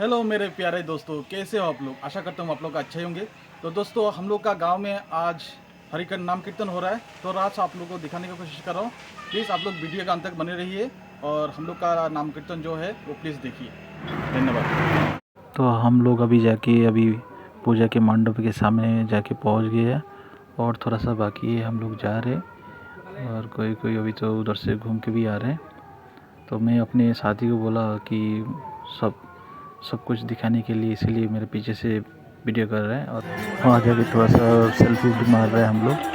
Hello मेरे प्यारे दोस्तों, कैसे हो आप लोग? आशा करता हूँ आप लोग अच्छे होंगे। तो दोस्तों, हम लोग का गाँव में आज हरिकन नाम कीर्तन हो रहा है। तो रात आप लोग को दिखाने की कोशिश कर रहा हूँ। प्लीज़ आप लोग वीडियो के अंत तक बने रहिए और हम लोग का नाम कीर्तन जो है, वो प्लीज़ देखिए। धन्यवाद। तो हम लोग अभी जाके, अभी पूजा के मंडप के सामने जाके पहुँच गए हैं और थोड़ा सा बाकी है, हम लोग जा रहे और कोई कोई अभी तो उधर से घूम के भी आ रहे हैं। तो मैं अपने साथी को बोला कि सब सब कुछ दिखाने के लिए इसीलिए मेरे पीछे से वीडियो कर रहे हैं और वहाँ जाके थोड़ा सा सेल्फी भी मार रहे हैं हम लोग।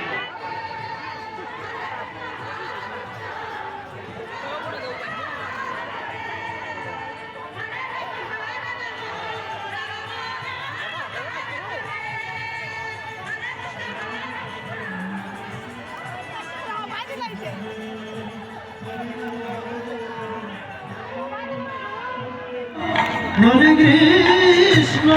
হরে কৃষ্ণ।